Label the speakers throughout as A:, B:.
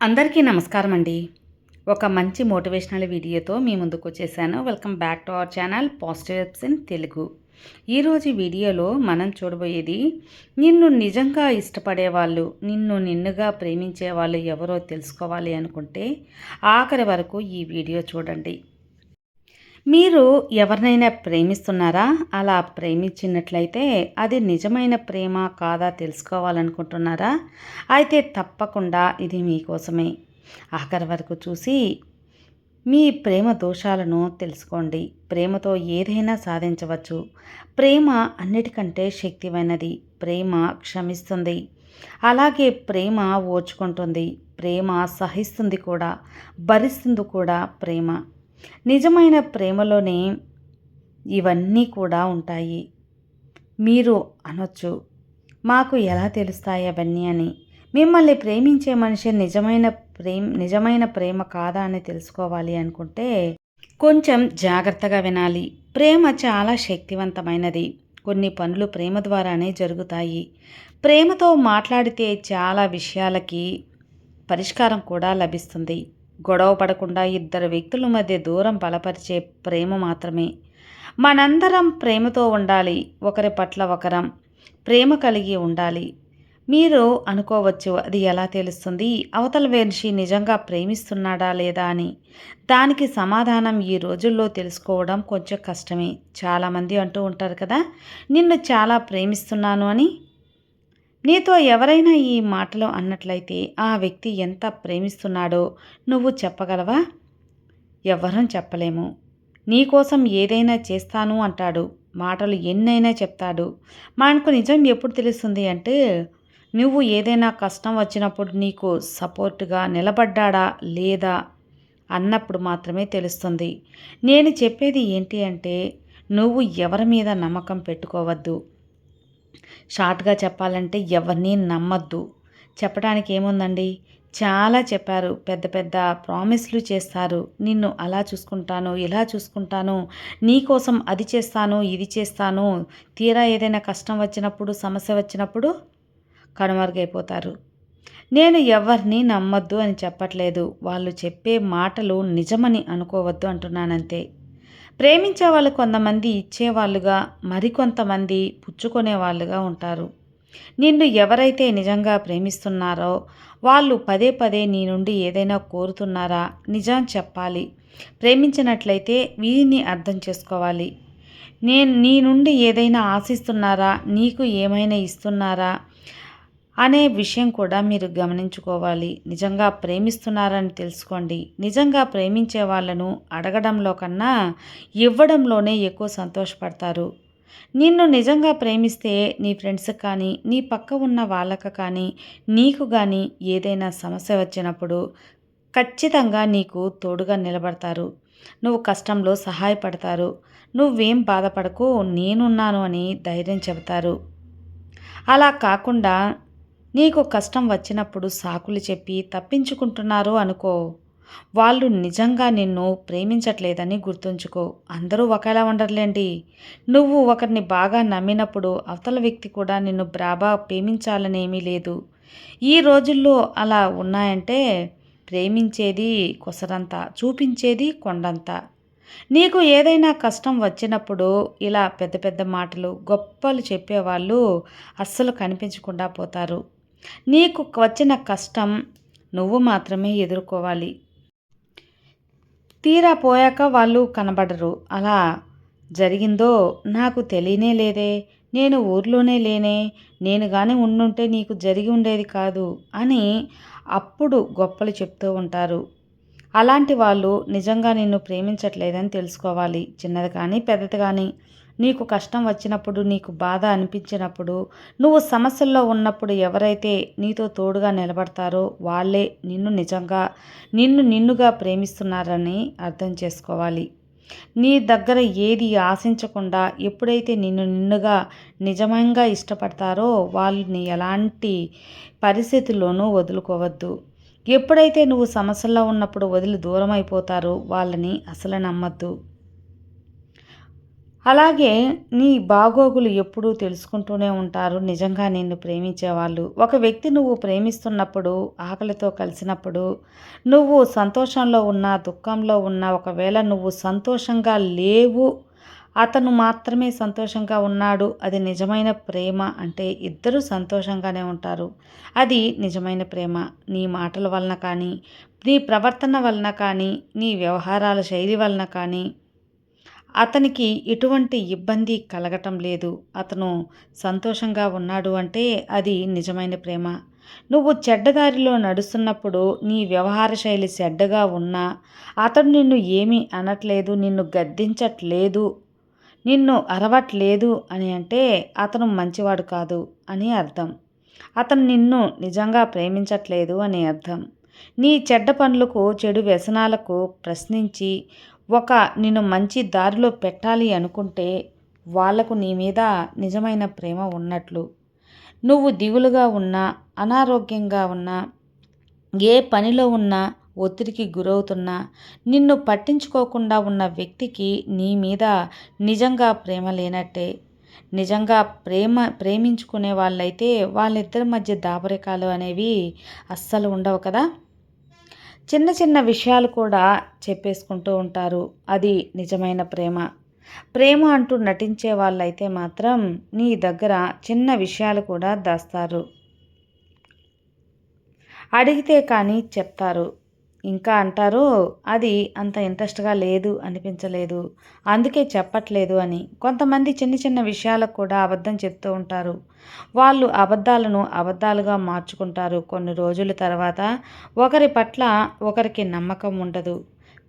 A: అందరికీ నమస్కారం అండి ఒక మంచి మోటివేషనల్ వీడియోతో మీ ముందుకు వచ్చేసాను. Welcome back to our channel positive apps in Telugu. ఈరోజు వీడియోలో మనం చూడబోయేది నిన్ను నిజంగా ఇష్టపడే వాళ్ళు నిన్ను నిన్నుగా ప్రేమించే వాళ్ళు ఎవరో తెలుసుకోవాలి అనుకుంటే ఆఖరి వరకు ఈ వీడియో చూడండి. మీరు ఎవరినైనా ప్రేమిస్తున్నారా? అలా ప్రేమించినట్లయితే అది నిజమైన ప్రేమ కాదా తెలుసుకోవాలనుకుంటున్నారా? అయితే తప్పకుండా ఇది మీకోసమే. ఆఖరి వరకు చూసి మీ ప్రేమ దోషాలను తెలుసుకోండి. ప్రేమతో ఏదైనా సాధించవచ్చు. ప్రేమ అన్నిటికంటే శక్తిమైనది. ప్రేమ క్షమిస్తుంది. అలాగే ప్రేమ ఓచుకుంటుంది. ప్రేమ సహిస్తుంది కూడా. భరిస్తుంది కూడా ప్రేమ. నిజమైన ప్రేమలోనే ఇవన్నీ కూడా ఉంటాయి. మీరు అనొచ్చు మాకు ఎలా తెలుస్తాయి అవన్నీ అని. మిమ్మల్ని ప్రేమించే మనిషి నిజమైన ప్రేమ నిజమైన ప్రేమ కాదా అని తెలుసుకోవాలి అనుకుంటే కొంచెం జాగ్రత్తగా వినాలి. ప్రేమ చాలా శక్తివంతమైనది. కొన్ని పనులు ప్రేమ ద్వారానే జరుగుతాయి. ప్రేమతో మాట్లాడితే చాలా విషయాలకి పరిష్కారం కూడా లభిస్తుంది. గొడవ పడకుండా ఇద్దరు వ్యక్తుల మధ్య దూరం బలపరిచే ప్రేమ మాత్రమే. మనందరం ప్రేమతో ఉండాలి ఒకరి పట్ల ఒకరం ప్రేమ కలిగి ఉండాలి. మీరు అనుకోవచ్చు అది ఎలా తెలుస్తుంది? అవతల వేనిషి నిజంగా ప్రేమిస్తున్నాడా లేదా అని. దానికి సమాధానం ఈ రోజుల్లో తెలుసుకోవడం కొంచెం కష్టమే. చాలామంది అంటూ ఉంటారు కదా నిన్ను చాలా ప్రేమిస్తున్నాను అని. నీతో ఎవరైనా ఈ మాటలు అన్నట్లయితే ఆ వ్యక్తి ఎంత ప్రేమిస్తున్నాడో నువ్వు చెప్పగలవా? ఎవ్వరం చెప్పలేము. నీకోసం ఏదైనా చేస్తాను అంటాడు. మాటలు ఎన్నైనా చెప్తాడు. మనకు నిజం ఎప్పుడు తెలుస్తుంది అంటే నువ్వు ఏదైనా కష్టం వచ్చినప్పుడు నీకు సపోర్ట్గా నిలబడ్డాడా లేదా అన్నప్పుడు మాత్రమే తెలుస్తుంది. నేను చెప్పేది ఏంటి అంటే నువ్వు ఎవరి మీద నమ్మకం పెట్టుకోవద్దు. షార్ట్గా చెప్పాలంటే ఎవరిని నమ్మద్దు. చెప్పడానికి ఏముందండి? చాలా చెప్పారు. పెద్ద పెద్ద ప్రామిస్లు చేస్తారు. నిన్ను అలా చూసుకుంటాను ఇలా చూసుకుంటాను నీకోసం అది చేస్తాను ఇది చేస్తాను తీరా ఏదైనా కష్టం వచ్చినప్పుడు సమస్య వచ్చినప్పుడు కనుమరుగైపోతారు. నేను ఎవరిని నమ్మద్దు అని చెప్పట్లేదు. వాళ్ళు చెప్పే మాటలు నిజమని అనుకోవద్దు అంటున్నానంతే. ప్రేమించే వాళ్ళు కొంతమంది ఇచ్చేవాళ్ళుగా మరికొంతమంది పుచ్చుకునే వాళ్ళుగా ఉంటారు. నిన్ను ఎవరైతే నిజంగా ప్రేమిస్తున్నారో వాళ్ళు పదే పదే నీ నుండి ఏదైనా కోరుతున్నారా? నిజం చెప్పాలి. ప్రేమించినట్లయితే వీరిని అర్థం చేసుకోవాలి. నేను నీ నుండి ఏదైనా ఆశిస్తున్నారా? నీకు ఏమైనా ఇస్తున్నారా? అనే విషయం కూడా మీరు గమనించుకోవాలి. నిజంగా ప్రేమిస్తున్నారని తెలుసుకోండి. నిజంగా ప్రేమించే వాళ్ళను అడగడంలో కన్నా ఇవ్వడంలోనే ఎక్కువ సంతోషపడతారు. నిన్ను నిజంగా ప్రేమిస్తే నీ ఫ్రెండ్స్ కానీ నీ పక్క ఉన్న వాళ్ళకు కానీ నీకు కానీ ఏదైనా సమస్య వచ్చినప్పుడు ఖచ్చితంగా నీకు తోడుగా నిలబడతారు. నువ్వు కష్టంలో సహాయపడతారు. నువ్వేం బాధపడకు నేనున్నాను అని ధైర్యం చెబుతారు. అలా కాకుండా నీకు కష్టం వచ్చినప్పుడు సాకులు చెప్పి తప్పించుకుంటున్నారు అనుకో. వాళ్ళు నిజంగా నిన్ను ప్రేమించట్లేదని గుర్తుంచుకో. అందరూ ఒకేలా ఉండర్లేండి. నువ్వు ఒకరిని బాగా నమ్మినప్పుడు అవతల వ్యక్తి కూడా నిన్ను బాగా ప్రేమించాలనేమీ లేదు. ఈ రోజుల్లో అలా ఉన్నాయంటే ప్రేమించేది కొసరంత చూపించేది కొండంత. నీకు ఏదైనా కష్టం వచ్చినప్పుడు ఇలా పెద్ద పెద్ద మాటలు గొప్పలు చెప్పేవాళ్ళు అస్సలు కనిపించకుండా పోతారు. నీకు వచ్చిన కష్టం నువ్వు మాత్రమే ఎదుర్కోవాలి. తీరా పోయాక వాళ్ళు కనబడరు. అలా జరిగిందో నాకు తెలియనే లేదే. నేను ఊర్లోనే లేనే. నేను కానీ ఉండుంటే నీకు జరిగి ఉండేది కాదు అని అప్పుడు గొప్పలు చెప్తూ ఉంటారు. అలాంటి వాళ్ళు నిజంగా నిన్ను ప్రేమించట్లేదని తెలుసుకోవాలి. చిన్నది కానీ పెద్దది కానీ నీకు కష్టం వచ్చినప్పుడు నీకు బాధ అనిపించినప్పుడు నువ్వు సమస్యల్లో ఉన్నప్పుడు ఎవరైతే నీతో తోడుగా నిలబడతారో వాళ్ళే నిన్ను నిజంగా నిన్ను నిన్నుగా ప్రేమిస్తున్నారని అర్థం చేసుకోవాలి. నీ దగ్గర ఏది ఆశించకుండా ఎప్పుడైతే నిన్ను నిన్నుగా నిజంగా ఇష్టపడతారో వాళ్ళని ఎలాంటి పరిస్థితుల్లోనూ వదులుకోవద్దు. ఎప్పుడైతే నువ్వు సమస్యల్లో ఉన్నప్పుడు వదిలి దూరం అయిపోతారో వాళ్ళని అసలు నమ్మద్దు. అలాగే నీ బాగోగులు ఎప్పుడూ తెలుసుకుంటూనే ఉంటారు. నిజంగా నిన్ను ప్రేమించేవాళ్ళు. ఒక వ్యక్తి నువ్వు ప్రేమిస్తున్నప్పుడు ఆకలితో కలిసినప్పుడు నువ్వు సంతోషంలో ఉన్నా దుఃఖంలో ఉన్నా ఒకవేళ నువ్వు సంతోషంగా లేవు అతను మాత్రమే సంతోషంగా ఉన్నాడు అది నిజమైన ప్రేమ అంటే ఇద్దరు సంతోషంగానే ఉంటారు. అది నిజమైన ప్రేమ. నీ మాటల వలన కానీ నీ ప్రవర్తన వలన కానీ నీ వ్యవహారాల శైలి వలన కానీ అతనికి ఎటువంటి ఇబ్బంది కలగటం లేదు. అతను సంతోషంగా ఉన్నాడు అంటే అది నిజమైన ప్రేమ. నువ్వు చెడ్డదారిలో నడుస్తున్నప్పుడు నీ వ్యవహార శైలి చెడ్డగా ఉన్నా అతడు నిన్ను ఏమీ అనట్లేదు నిన్ను గద్దించట్లేదు నిన్ను అరవట్లేదు అని అంటే అతను మంచివాడు కాదు అని అర్థం. అతను నిన్ను నిజంగా ప్రేమించట్లేదు అని అర్థం. నీ చెడ్డ పనులకు చెడు వ్యసనాలకు ప్రశ్నించి ఒక నిన్ను మంచి దారిలో పెట్టాలి అనుకుంటే వాళ్ళకు నీ మీద నిజమైన ప్రేమ ఉన్నట్లు. నువ్వు దిగులుగా ఉన్నా అనారోగ్యంగా ఉన్నా ఏ పనిలో ఉన్నా ఒత్తిడికి గురవుతున్నా నిన్ను పట్టించుకోకుండా ఉన్న వ్యక్తికి నీ మీద నిజంగా ప్రేమ లేనట్టే. నిజంగా ప్రేమ ప్రేమించుకునే వాళ్ళైతే వాళ్ళిద్దరి మధ్య దాపరికాలు అనేవి అస్సలు ఉండవు కదా? చిన్న చిన్న విషయాలు కూడా చెప్పేసుకుంటూ ఉంటారు. అది నిజమైన ప్రేమ. ప్రేమ అంటూ నటించే వాళ్ళైతే మాత్రం నీ దగ్గర చిన్న విషయాలు కూడా దాస్తారు. అడిగితే కానీ చెప్తారు. ఇంకా అంటారు అది అంత ఇంట్రెస్ట్గా లేదు అనిపించలేదు అందుకే చెప్పట్లేదు అని. కొంతమంది చిన్న చిన్న విషయాలకు కూడా అబద్ధం చెప్తూ ఉంటారు. వాళ్ళు అబద్ధాలను అబద్ధాలుగా మార్చుకుంటారు. కొన్ని రోజుల తర్వాత ఒకరి పట్ల ఒకరికి నమ్మకం ఉండదు.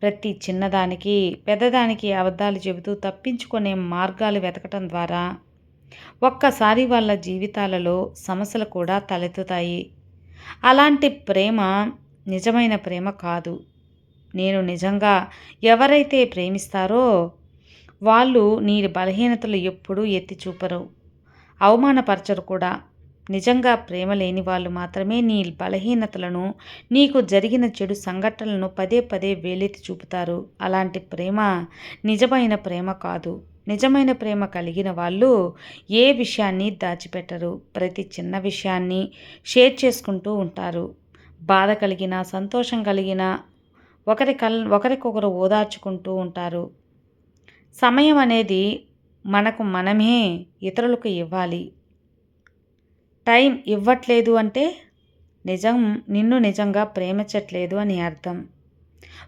A: ప్రతి చిన్నదానికి పెద్దదానికి అబద్ధాలు చెబుతూ తప్పించుకునే మార్గాలు వెతకటం ద్వారా ఒక్కసారి వాళ్ళ జీవితాలలో సమస్యలు కూడా తలెత్తుతాయి. అలాంటి ప్రేమ నిజమైన ప్రేమ కాదు. నేను నిజంగా ఎవరైతే ప్రేమిస్తారో వాళ్ళు నీ బలహీనతలు ఎప్పుడూ ఎత్తి చూపరు. అవమానపరచరు కూడా. నిజంగా ప్రేమ లేని వాళ్ళు మాత్రమే నీ బలహీనతలను నీకు జరిగిన చెడు సంఘటనలను పదే పదే వేలెత్తి చూపుతారు. అలాంటి ప్రేమ నిజమైన ప్రేమ కాదు. నిజమైన ప్రేమ కలిగిన వాళ్ళు ఏ విషయాన్ని దాచిపెట్టరు. ప్రతి చిన్న విషయాన్ని షేర్ చేసుకుంటూ ఉంటారు. బాధ కలిగిన సంతోషం కలిగిన ఒకరి కల్ ఒకరికొకరు ఓదార్చుకుంటూ ఉంటారు. సమయం అనేది మనకు మనమే ఇతరులకు ఇవ్వాలి. టైం ఇవ్వట్లేదు అంటే నిజం నిన్ను నిజంగా ప్రేమించట్లేదు అని అర్థం.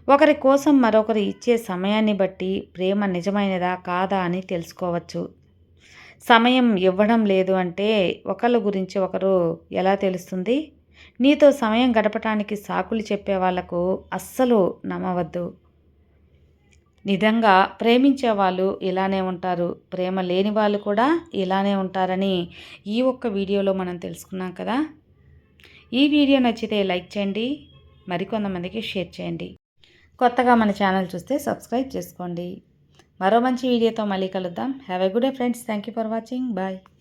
A: ఒకరి కోసం మరొకరు ఇచ్చే సమయాన్ని బట్టి ప్రేమ నిజమైనదా కాదా అని తెలుసుకోవచ్చు. సమయం ఇవ్వడం లేదు అంటే ఒకళ్ళ గురించి ఒకరు ఎలా తెలుస్తుంది? నీతో సమయం గడపటానికి సాకులు చెప్పే వాళ్ళకు అస్సలు నమ్మవద్దు. నిజంగా ప్రేమించే వాళ్ళు ఇలానే ఉంటారు. ప్రేమ లేని వాళ్ళు కూడా ఇలానే ఉంటారని ఈ ఒక్క వీడియోలో మనం తెలుసుకున్నాం కదా. ఈ వీడియో నచ్చితే లైక్ చేయండి మరికొంతమందికి షేర్ చేయండి. కొత్తగా మన ఛానల్ చూస్తే సబ్స్క్రైబ్ చేసుకోండి. మరో మంచి వీడియోతో మళ్ళీ కలుద్దాం. Have a good day friends thank you for watching bye